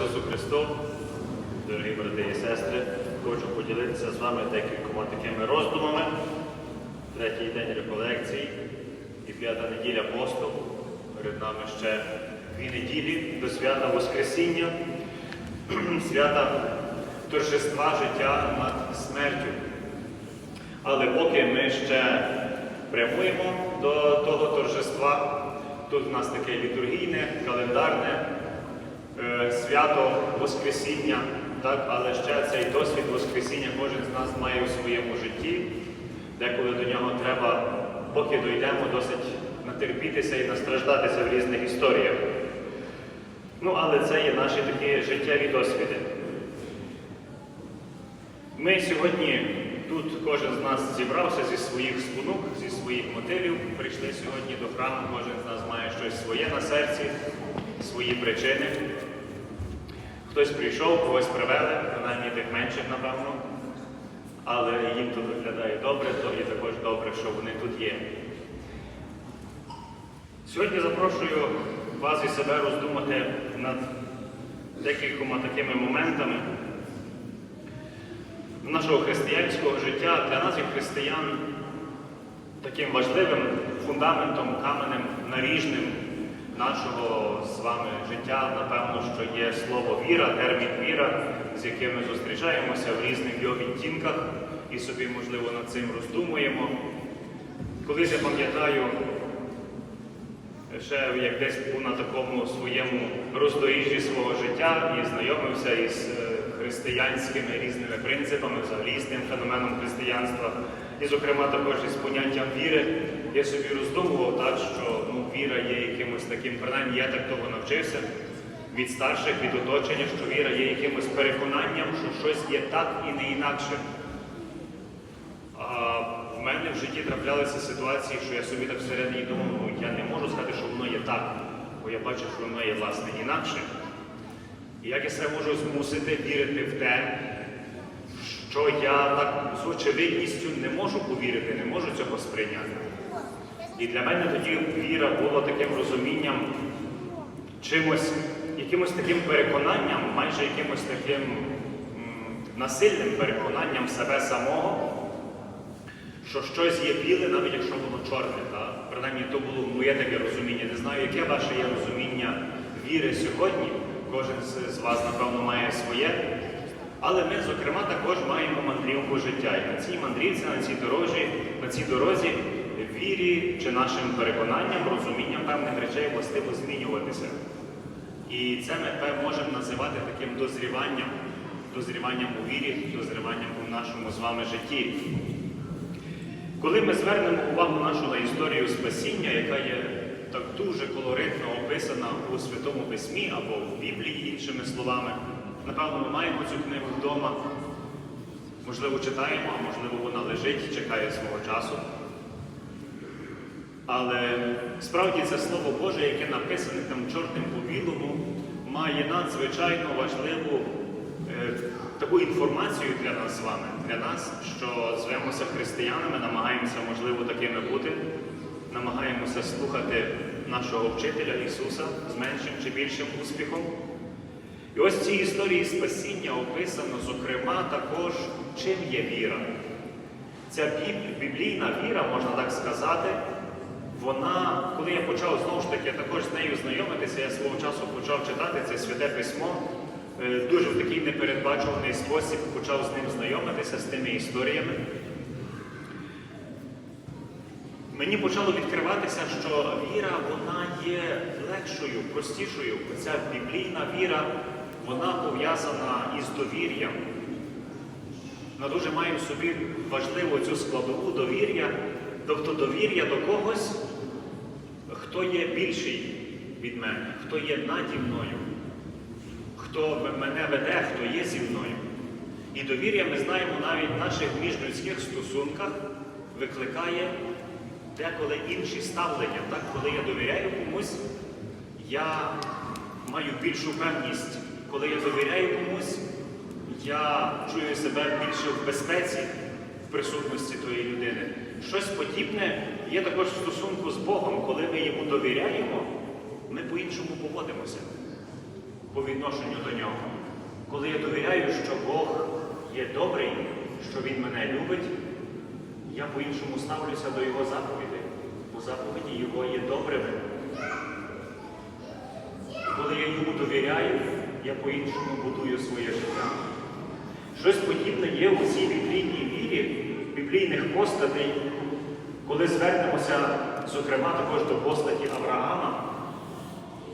Ісусу Христу, дорогі брати і сестри, хочу поділитися з вами декількома такими роздумами. Третій день реколекцій і п'ята неділя посту. Перед нами ще дві неділі до свята Воскресіння, свята торжества життя над смертю. Але поки ми ще прямуємо до того торжества, тут в нас таке літургійне, календарне свято Воскресіння, так? але ще цей досвід Воскресіння кожен з нас має у своєму житті, деколи до нього треба, поки дійдемо, досить натерпітися і настраждатися в різних історіях. Ну, але це є наші такі життєві досвіди. Ми сьогодні тут кожен з нас зібрався зі своїх спонук, зі своїх мотивів. Прийшли сьогодні до храму, кожен з нас має щось своє на серці, свої причини. Хтось прийшов, когось привели, принаймні тих менших, напевно. Але їм тут виглядає добре, то і також добре, що вони тут є. Сьогодні запрошую вас і себе роздумати над декількома такими моментами нашого християнського життя для нас, як християн, таким важливим фундаментом, каменем наріжним нашого з вами життя, напевно, що є слово віра, термін віра, з яким ми зустрічаємося в різних його відтінках і собі, можливо, над цим роздумуємо. Колись я пам'ятаю, ще як десь був на такому своєму роздоріжжі свого життя і знайомився із е, християнськими різними принципами, взагалі з тим феноменом християнства, і, зокрема, також із поняттям віри, я собі роздумував так, що ну, віра є якимось таким, принаймні я так того навчився від старших, від оточення, що віра є якимось переконанням, що щось є так і не інакше. А в мене в житті траплялися ситуації, що я собі так всередині думав, ну я не можу сказати, що воно є так, бо я бачу, що воно є власне інакше. І як я себе можу змусити вірити в те, що я так з очевидністю не можу повірити, не можу цього сприйняти. І для мене тоді віра була таким розумінням, чимось, якимось таким переконанням, майже якимось таким насильним переконанням себе самого, що щось є біле, навіть якщо воно чорне. Так? Принаймні, то було моє таке розуміння. Не знаю, яке ваше є розуміння віри сьогодні. Кожен з вас, напевно, має своє. Але ми, зокрема, також маємо мандрівку життя. І на цій мандрівці, на цій дорозі, на цій дорозі вірі чи нашим переконанням, розумінням певних речей властиво змінюватися. І це ми можемо називати таким дозріванням, дозріванням у вірі, дозріванням у нашому з вами житті. Коли ми звернемо увагу нашу на історію спасіння, яка є так дуже колоритно описана у Святому Письмі або в Біблії, іншими словами, напевно, ми маємо цю книгу вдома. Можливо, читаємо, а можливо, вона лежить, чекає свого часу. Але справді це Слово Боже, яке написане там чортним по білому, має надзвичайно важливу е, таку інформацію для нас з вами, для нас, що звемося християнами, намагаємося, можливо, такими бути, намагаємося слухати нашого вчителя Ісуса з меншим чи більшим успіхом. І ось в цій історії спасіння описано, зокрема, також, чим є віра. Ця біблійна віра, можна так сказати, вона, коли я почав знову ж таки також з нею знайомитися, я свого часу почав читати це святе письмо, е, дуже в такий непередбачуваний спосіб почав з ним знайомитися, з тими історіями. Мені почало відкриватися, що віра вона є легшою, простішою. Ця біблійна віра, вона пов'язана із довір'ям. Вона дуже має в собі важливу цю складову довір'я, тобто довір'я до когось, хто є більший від мене, хто є наді мною, хто мене веде, хто є зі мною. І довір'я, ми знаємо, навіть в наших міжлюдських стосунках викликає деколи інші ставлення. Так? Коли я довіряю комусь, я маю більшу певність. Коли я довіряю комусь, я чую себе більше в безпеці в присутності тої людини. Щось подібне є також в стосунку з Богом, коли ми йому довіряємо, ми по-іншому поводимося. по відношенню до нього. Коли я довіряю, що Бог є добрий, що Він мене любить, я по-іншому ставлюся до Його заповідей, бо заповіді Його є добрими. Коли я йому довіряю, я по-іншому будую своє життя. Щось подібне є у цій біблійній вірі, біблійних постатей, коли звернемося, зокрема, також до постаті Авраама,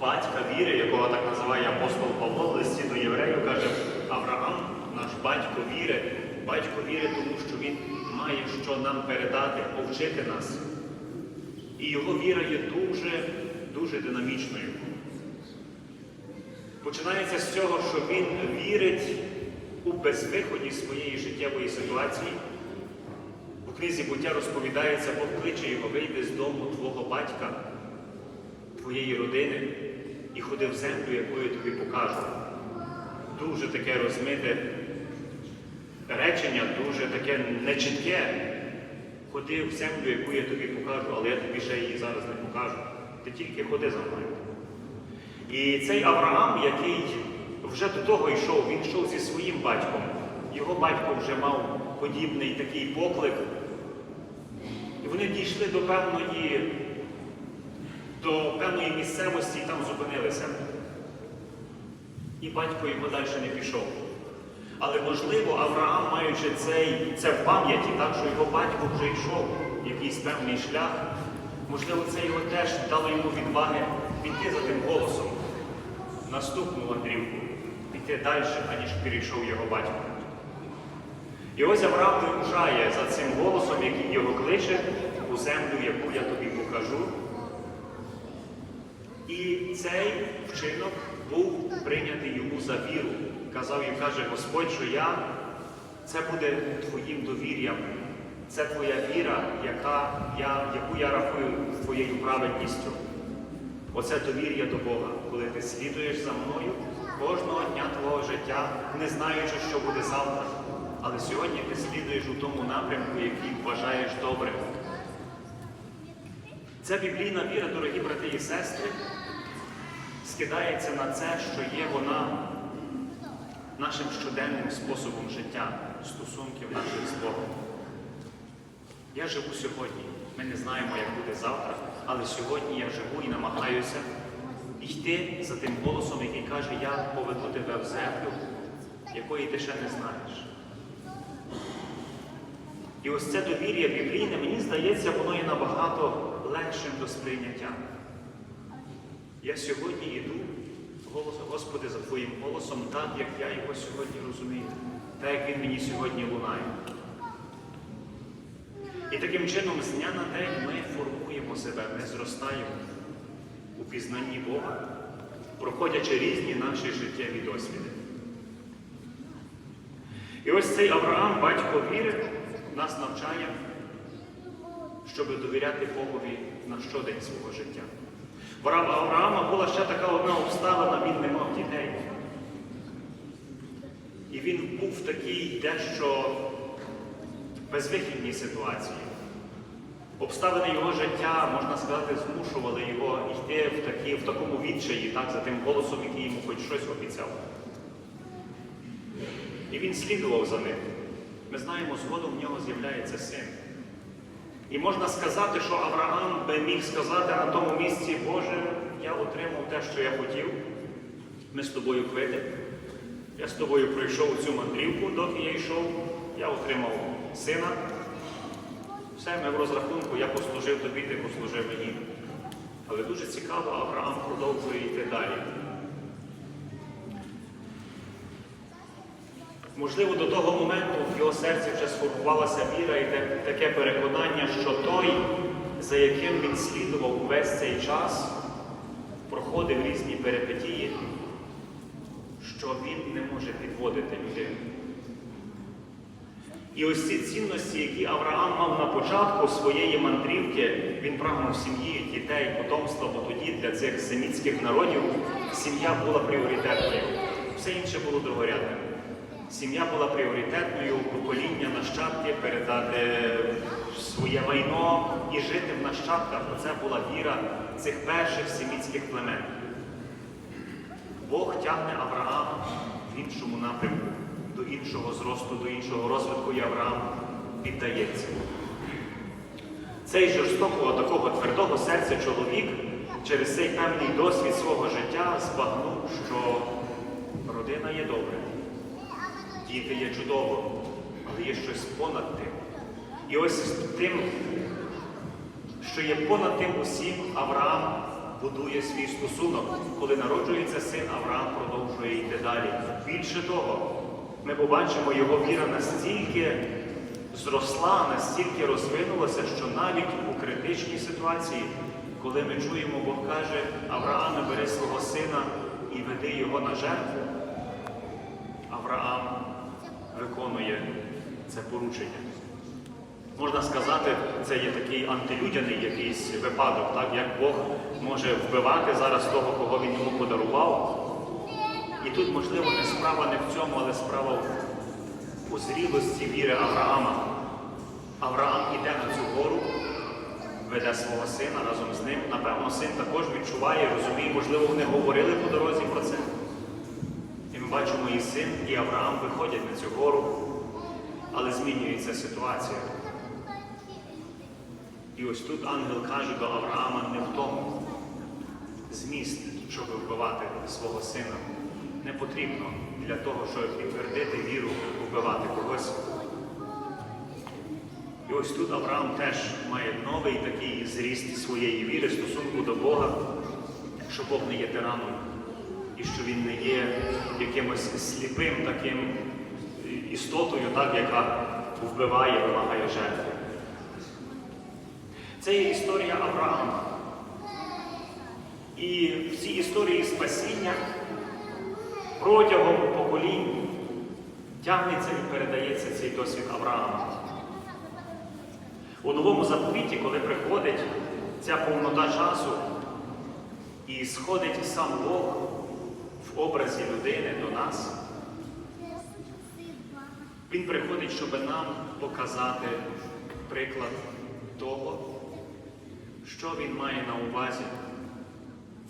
батька віри, якого так називає апостол Павло в листі до євреїв, каже, Авраам, наш батько віри, батько віри, тому що він має що нам передати, повчити нас. І його віра є дуже, дуже динамічною. Починається з цього, що він вірить у безвиході своєї життєвої ситуації. У книзі буття розповідається, Бог кличе його, вийди з дому твого батька, твоєї родини і ходи в землю, яку я тобі покажу. Дуже таке розмите речення, дуже таке нечітке. Ходи в землю, яку я тобі покажу, але я тобі ще її зараз не покажу. Ти тільки ходи за мною. І цей Авраам, який вже до того йшов, він йшов зі своїм батьком. Його батько вже мав подібний такий поклик. І вони дійшли до певної, до певної місцевості і там зупинилися. І батько його далі не пішов. Але можливо, Авраам, маючи цей, це в пам'яті, так, що його батько вже йшов якийсь певний шлях, можливо, це його теж дало йому відваги піти за тим голосом, наступну Андрівку, піти далі, аніж перейшов його батько. Ось Авраам вирушає за цим голосом, який його кличе, у землю, яку я тобі покажу. І цей вчинок був прийнятий йому за віру. Казав і каже, Господь, що я, це буде твоїм довір'ям. Це твоя віра, яка я, яку я рахую твоєю праведністю. Оце довір'я до Бога, коли ти слідуєш за мною кожного дня твого життя, не знаючи, що буде завтра. Але сьогодні ти слідуєш у тому напрямку, який вважаєш добрим. Ця біблійна віра, дорогі брати і сестри, скидається на це, що є вона нашим щоденним способом життя, стосунків наших з Богом. Я живу сьогодні. Ми не знаємо, як буде завтра, але сьогодні я живу і намагаюся йти за тим голосом, який каже, я поведу тебе в землю, якої ти ще не знаєш. І ось це довір'я біблійне, мені здається, воно є набагато легшим до сприйняття. Я сьогодні йду, голос, Господи, за Твоїм голосом, так, як я його сьогодні розумію, так, як він мені сьогодні лунає. І таким чином з дня на день ми формуємо себе, ми зростаємо у пізнанні Бога, проходячи різні наші життєві досвіди. І ось цей Авраам, батько віри, нас навчає, щоб довіряти Богові на щодень свого життя. В Авраама була ще така одна обставина, він не мав дітей. І він був в такій дещо безвихідній ситуації. Обставини його життя, можна сказати, змушували його йти в, такі, в такому відчаї, так, за тим голосом, який йому хоч щось обіцяв. І він слідував за ним. Ми знаємо, згодом в нього з'являється син. І можна сказати, що Авраам би міг сказати на тому місці, Боже, я отримав те, що я хотів. Ми з тобою квити. Я з тобою пройшов цю мандрівку, доки я йшов, я отримав сина. Все, ми в розрахунку, я послужив тобі, ти послужив мені. Але дуже цікаво, Авраам продовжує йти далі. Можливо, до того моменту в його серці вже сформувалася віра і таке переконання, що той, за яким він слідував увесь цей час, проходив різні перипетії, що він не може підводити людину. І ось ці цінності, які Авраам мав на початку своєї мандрівки, він прагнув сім'ї, дітей, потомства, бо тоді для цих семітських народів сім'я була пріоритетною, все інше було другорядним. Сім'я була пріоритетною, покоління нащадки передати своє майно і жити в нащадках. Оце була віра цих перших семітських племен. Бог тягне Авраама в іншому напрямку, до іншого зросту, до іншого розвитку, і Авраам піддається. Цей жорстокого, такого твердого серця чоловік через цей певний досвід свого життя збагнув, що родина є добре, діти є чудово, але є щось понад тим. І ось тим, що є понад тим усім, Авраам будує свій стосунок. Коли народжується син, Авраам продовжує йти далі. Більше того, ми побачимо, його віра настільки зросла, настільки розвинулася, що навіть у критичній ситуації, коли ми чуємо, Бог каже, Аврааме, бери свого сина і веди його на жертву, Авраам виконує це поручення. Можна сказати, це є такий антилюдяний якийсь випадок, так як Бог може вбивати зараз того, кого він йому подарував. І тут, можливо, не справа не в цьому, але справа у зрілості віри Авраама. Авраам іде на цю гору, веде свого сина разом з ним. Напевно, син також відчуває, розуміє, можливо, вони говорили по дорозі про це. І ми бачимо і син, і Авраам виходять на цю гору, але змінюється ситуація. І ось тут ангел каже до Авраама не в тому зміст, щоб вбивати свого сина. Не потрібно для того, щоб підтвердити віру, вбивати когось. І ось тут Авраам теж має новий такий зріст своєї віри, стосунку до Бога, що Бог не є тираном, і що він не є якимось сліпим таким істотою, так, яка вбиває, вимагає жертви. Це є історія Авраама. І в цій історії спасіння протягом поколінь тягнеться і передається цей досвід Авраама. У новому заповіті, коли приходить ця повнота часу і сходить сам Бог в образі людини до нас, Він приходить, щоб нам показати приклад того, що він має на увазі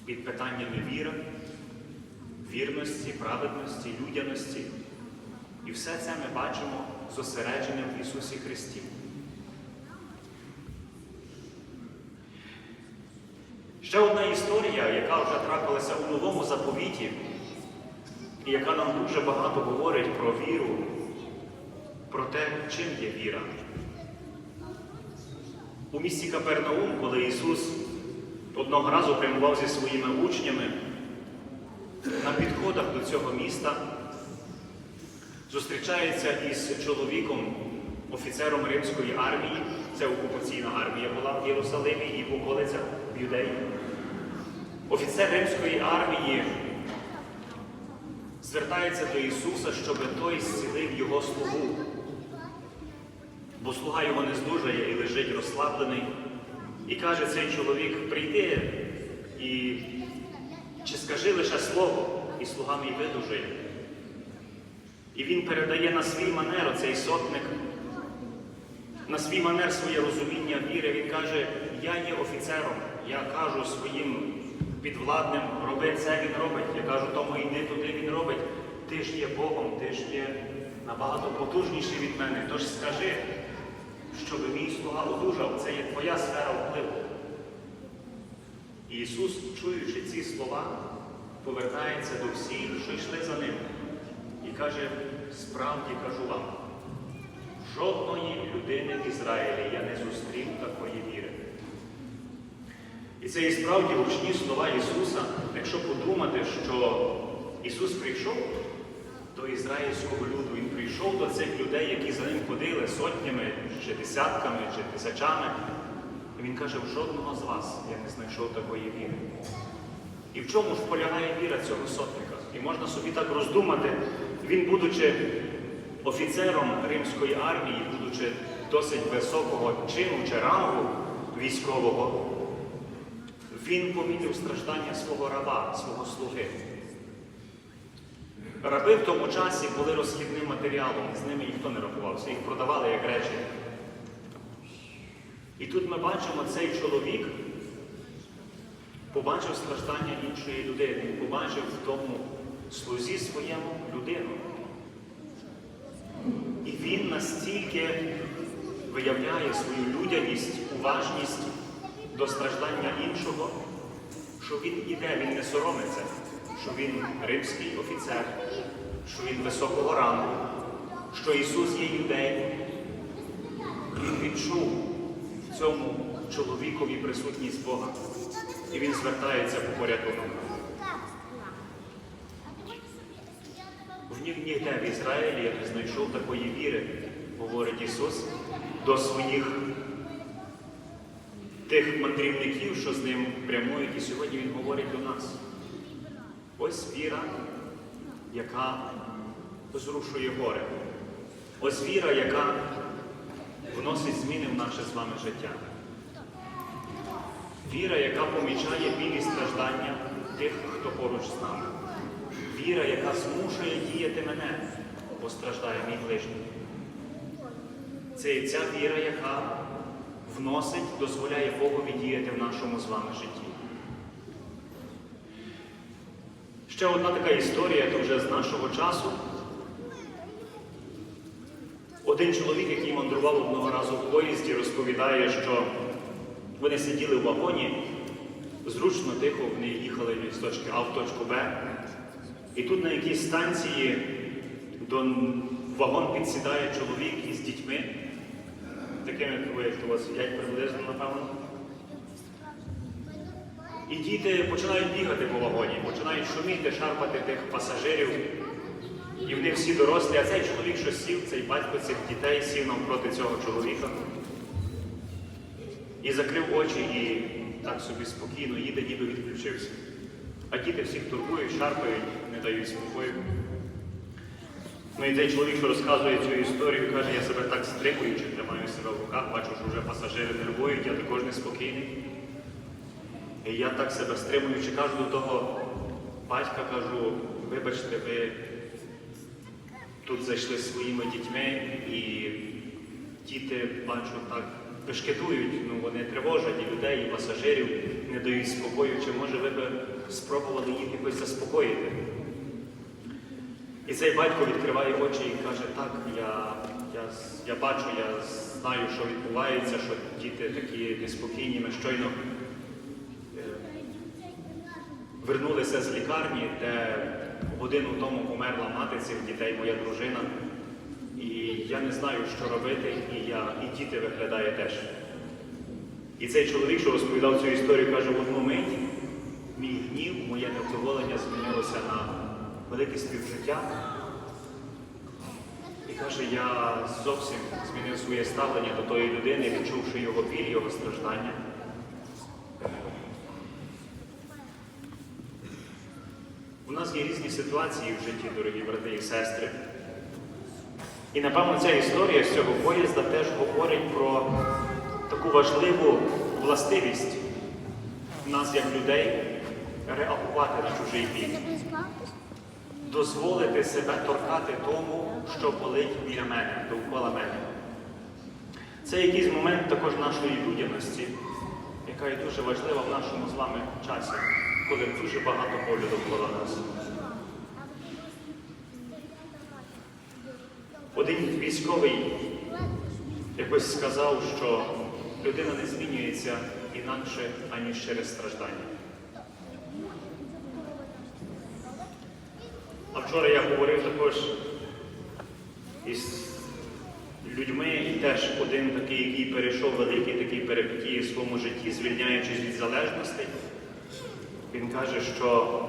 під питаннями віри, вірності, праведності, людяності. І все це ми бачимо зосередженим в Ісусі Христі. Ще одна історія, яка вже трапилася у новому заповіті, і яка нам дуже багато говорить про віру, про те, чим є віра. У місті Капернаум, коли Ісус одного разу прямував зі своїми учнями, на підходах до цього міста зустрічається із чоловіком, офіцером римської армії. Це окупаційна армія була в Єрусалимі і в околицях Юдеї. Офіцер римської армії звертається до Ісуса, щоб той зцілив його слугу. Бо слуга його не здужає і лежить розслаблений. І каже цей чоловік, прийди і чи скажи лише слово, і слуга. І він передає на свій манер оцей сотник, на свій манер своє розуміння віри. Він каже, я є офіцером, я кажу своїм підвладним, роби це, він робить. Я кажу, тому йди туди, він робить. Ти ж є Богом, ти ж є набагато потужніший від мене. Тож скажи, щоб мій слуга одужав, це є твоя сфера впливу. І Ісус, чуючи ці слова, повертається до всіх, що йшли за ним, і каже, справді кажу вам, жодної людини в Ізраїлі я не зустрів такої віри. І це і справді гучні слова Ісуса, якщо подумати, що Ісус прийшов до ізраїльського люду, Він прийшов до цих людей, які за ним ходили сотнями, чи десятками, чи тисячами. І Він каже, в жодного з вас я не знайшов такої віри. І в чому ж полягає віра цього сотника? І можна собі так роздумати, він, будучи офіцером римської армії, будучи досить високого чину чи рангу військового, він помітив страждання свого раба, свого слуги. Раби в тому часі були розхідним матеріалом, з ними ніхто не рахувався, їх продавали як речі. І тут ми бачимо цей чоловік побачив страждання іншої людини, побачив в тому слузі своєму людину. І він настільки виявляє свою людяність, уважність до страждання іншого, що він іде, він не соромиться, що він римський офіцер, що він високого рангу, що Ісус є юдей. Він відчув в цьому чоловікові присутність Бога. І він звертається по порятунок. В ні- ніде в Ізраїлі я не знайшов такої віри, говорить Ісус, до своїх тих мандрівників, що з ним прямують, і сьогодні Він говорить до нас. Ось віра, яка зрушує горе. Ось віра, яка вносить зміни в наше з вами життя. Віра, яка помічає білі страждання тих, хто поруч з нами. Віра, яка змушує діяти мене, бо страждає мій ближній. Це і ця віра, яка вносить, дозволяє Богові діяти в нашому з вами житті. Ще одна така історія, то вже з нашого часу. Один чоловік, який мандрував одного разу в поїзді, розповідає, що вони сиділи в вагоні, зручно, тихо, вони їхали з точки А в точку Б. І тут на якійсь станції до вагон підсідає чоловік із дітьми, такими, як ви, у вас сидять приблизно, напевно. І діти починають бігати по вагоні, починають шуміти, шарпати тих пасажирів. І вони всі дорослі, а цей чоловік, що сів, цей батько цих дітей сів навпроти цього чоловіка і закрив очі і так собі спокійно їде, ніби відключився. А діти всіх турбують, шарпають, не дають спокою. Ну і цей чоловік, що розказує цю історію, каже, я себе так стримуючи, тримаю себе в руках, бачу, що вже пасажири нервують, я також неспокійний. І я так себе стримуючи, кажу до того батька, кажу, вибачте, ви тут зайшли своїми дітьми і діти, бачу, так бешкетують, ну вони тривожать і людей, і пасажирів, не дають спокою. Чи може ви б спробували їх якось заспокоїти? І цей батько відкриває очі і каже, так, я, я, я бачу, я знаю, що відбувається, що діти такі неспокійні, ми щойно е, вернулися з лікарні, де годину тому померла мати цих дітей, моя дружина. І я не знаю, що робити, і я, і діти виглядає теж. І цей чоловік, що розповідав цю історію, каже, в одну мить мій гнів, моє невдоволення змінилося на велике співжиття. І каже, я зовсім змінив своє ставлення до тої людини, відчувши його біль, його страждання. У нас є різні ситуації в житті, дорогі брати і сестри. І напевно ця історія з цього поїзда теж говорить про таку важливу властивість нас, як людей, реагувати на чужий біль, дозволити себе торкати тому, що болить біля мене, довкола мене. Це якийсь момент також нашої людяності, яка є дуже важлива в нашому з вами часі, коли дуже багато болю довкола нас. Один військовий якось сказав, що людина не змінюється інакше, аніж через страждання. А вчора я говорив також із людьми, і теж один такий, який перейшов великі такі перипетії в своєму житті, звільняючись від залежностей. Він каже, що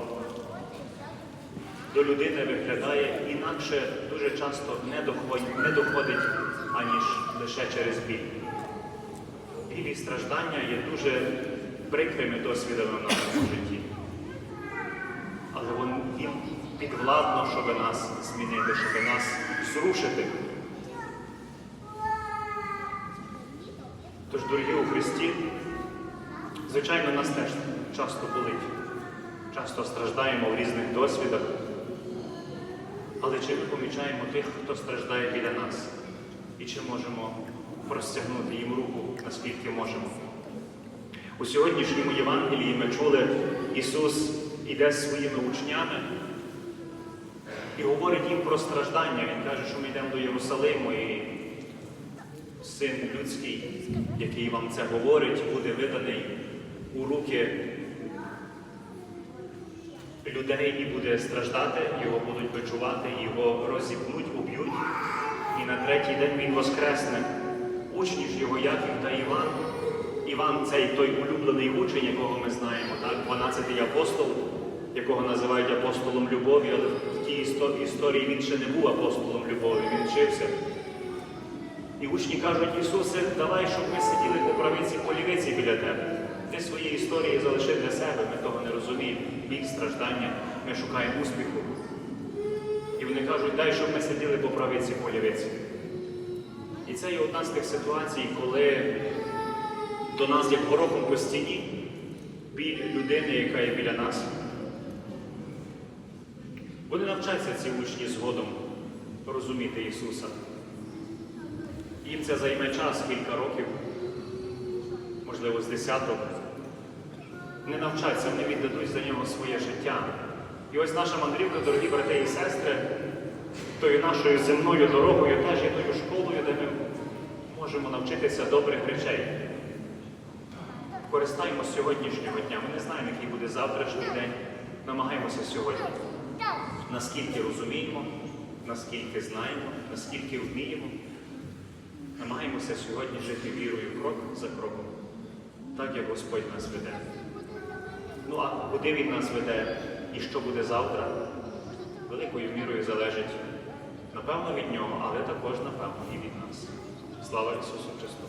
до людини виглядає інакше дуже часто не доходить, не доходить аніж лише через біль. Біль і страждання є дуже прикрими досвідами в нашому житті. Але вон, їм підвладно, щоб нас змінити, щоб нас зрушити. Тож, дорогі у Христі, звичайно, нас теж часто болить. Часто страждаємо в різних досвідах. Але чи ми помічаємо тих, хто страждає біля нас? І чи можемо простягнути їм руку, наскільки можемо? У сьогоднішньому Євангелії ми чули, Ісус іде з своїми учнями і говорить їм про страждання. Він каже, що ми йдемо до Єрусалиму, і син людський, який вам це говорить, буде виданий у руки людей і буде страждати, його будуть бичувати, його розіпнуть, уб'ють. І на третій день він воскресне. Учні ж його Яків та Іван. Іван цей той улюблений учень, якого ми знаємо, так? 12-й апостол, якого називають апостолом любові, але в тій історії він ще не був апостолом любові, він вчився. І учні кажуть, Ісусе, давай, щоб ми сиділи по правиці, по лівиці біля тебе. Ти свої історії залиши для себе, ми того не розуміємо. Біль, страждання, ми шукаємо успіху. І вони кажуть, дай, щоб ми сиділи по правиці, по лівиці. І це є одна з тих ситуацій, коли до нас, як горохом по стіні, біль людини, яка є біля нас. Вони навчаться ці учні згодом розуміти Ісуса. Їм це займе час, кілька років, можливо, з десяток. Не навчаться, вони віддадуть за нього своє життя. І ось наша мандрівка, дорогі брати і сестри, тою нашою земною дорогою теж є тою школою, де ми можемо навчитися добрих речей. Користаємося сьогоднішнього дня. Ми не знаємо, який буде завтрашній день. Намагаємося сьогодні. Наскільки розуміємо, наскільки знаємо, наскільки вміємо. Намагаємося сьогодні жити вірою крок за кроком, так як Господь нас веде. Ну а куди Він нас веде і що буде завтра, великою мірою залежить, напевно, від нього, але також, напевно, і від нас. Слава Ісусу Христу!